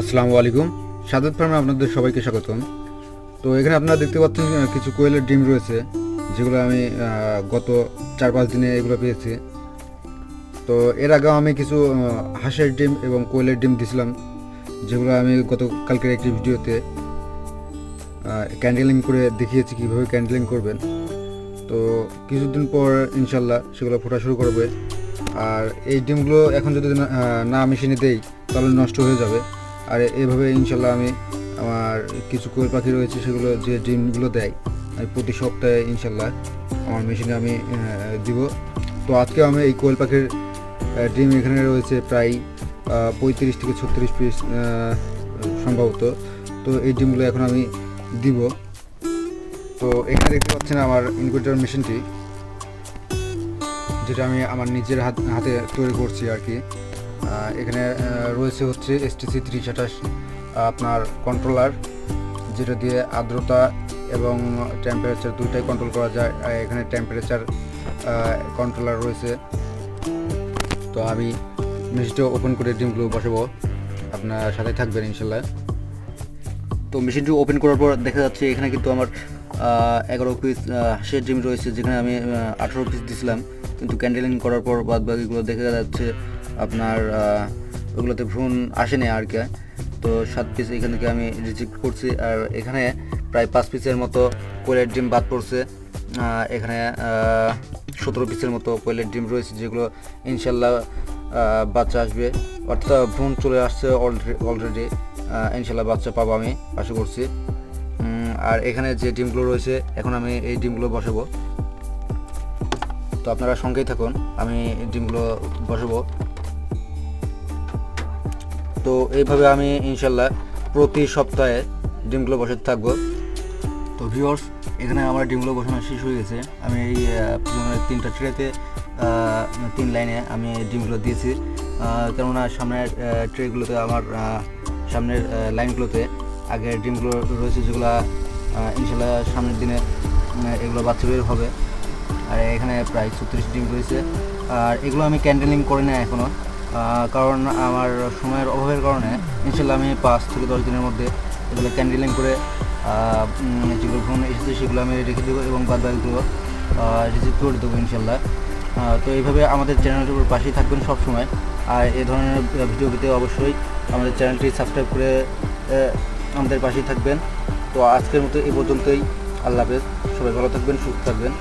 আসসালামু আলাইকুম। সাদাত ফার্মে আপনাদের সবাইকে স্বাগতম। তো এখানে আপনারা দেখতে পাচ্ছেন কিছু কোয়েলের ডিম রয়েছে, যেগুলো আমি গত চার পাঁচ দিনে এগুলো পেয়েছি। তো এর আগেও আমি কিছু হাঁসের ডিম এবং কোয়েলের ডিম দিছিলাম, যেগুলো আমি গত কালকের একটি ভিডিওতে ক্যান্ডেলিং করে দেখিয়েছি, কীভাবে ক্যান্ডেলিং করবেন। তো কিছুদিন পর ইনশাল্লাহ সেগুলো ফোটা শুরু করবে। আর এই ডিমগুলো এখন যদি না মেশিনে দেই, তাহলে নষ্ট হয়ে যাবে। আর এভাবে ইনশাল্লাহ আমি আমার কিছু কোয়েল পাখি রয়েছে, সেগুলো যে ডিমগুলো দেয়, আমি প্রতি সপ্তাহে ইনশাল্লাহ আমার মেশিনে আমি দিব। তো আজকে আমি এই কোয়েল পাখির ডিম এখানে রয়েছে প্রায় পঁয়ত্রিশ থেকে ছত্রিশ পিস সম্ভবত। তো এই ডিমগুলো এখন আমি দিব। তো এখানে দেখতে পাচ্ছেন আমার ইনকিউবেটর মেশিনটি, যেটা আমি আমার নিজের হাত, হাতে তৈরি করছি আর কি। এখানে রয়েছে হচ্ছে এসটিসি ত্রিশ আঠাশ আপনার কন্ট্রোলার যেটা দিয়ে আর্দ্রতা এবং টেম্পারেচার দুইটাই কন্ট্রোল করা যায়। এখানে টেম্পারেচার কন্ট্রোলার রয়েছে। তো আমি মেশিনটা ওপেন করে ডিমগুলো বসাবো। আপনার সাথে থাকবেন ইনশাল্লাহ। তো মেশিনটি ওপেন করার পর দেখা যাচ্ছে এখানে কিন্তু আমার এগারো পিস হাঁসের ডিম রয়েছে, যেখানে আমি আঠেরো পিস দিছিলাম। কিন্তু ক্যান্ডেলিং করার পর বাদ বাকিগুলো দেখা যাচ্ছে আপনার ওগুলোতে ভ্রূণ আসেনি আর কি। তো সাত পিস এখান থেকে আমি রিজেক্ট করছি। আর এখানে প্রায় পাঁচ পিসের মতো কোয়েলের ডিম বাদ পড়ছে। এখানে সতেরো পিসের মতো কোয়েলের ডিম রয়েছে, যেগুলো ইনশাল্লাহ বাচ্চা আসবে। অর্থাৎ ভ্রূণ চলে আসছে অলরেডি ইনশাল্লাহ বাচ্চা পাবো আমি, আশা করছি। আর এখানে যে ডিমগুলো রয়েছে, এখন আমি এই ডিমগুলো বসাবো। তো আপনারা সঙ্গেই থাকুন, আমি ডিমগুলো বসাবো। তো এইভাবে আমি ইনশাল্লাহ প্রতি সপ্তাহে ডিমগুলো বসাতে থাকব। তো ভিউয়ার্স এখানে আমার ডিমগুলো বসানো শেষ হয়ে গেছে। আমি এই তিনটা ট্রেতে তিন লাইনে আমি ডিমগুলো দিয়েছি। কেননা সামনের ট্রেগুলোতে আমার সামনের লাইনগুলোতে আগের ডিমগুলো রয়েছে যেগুলো ইনশাল্লাহ সামনের দিনে এগুলো বাচ্চা বের হবে। আর এখানে প্রায় ছত্রিশ ডিম রয়েছে। আর এগুলো আমি ক্যান্ডেলিং করি না এখনও কারণ আমার সময়ের অভাবের কারণে ইনশাল্লাহ আমি পাঁচ থেকে দশ দিনের মধ্যে এগুলো ক্যান্ডেলিং করে যেগুলো ভ্রমণ এসেছে সেগুলো আমি রেখে দেবো এবং বাদ বাকিগুলো রিসিভ করে দেবো ইনশাল্লাহ। তো এইভাবে আমাদের চ্যানেলের উপর পাশেই থাকবেন সবসময়। আর এ ধরনের ভিডিও পেতে অবশ্যই আমাদের চ্যানেলটি সাবস্ক্রাইব করে আমাদের পাশেই থাকবেন। তো আজকের মতো এই পর্যন্তই। আল্লাহ হাফেজ। সবাই ভালো থাকবেন, সুস্থ থাকবেন।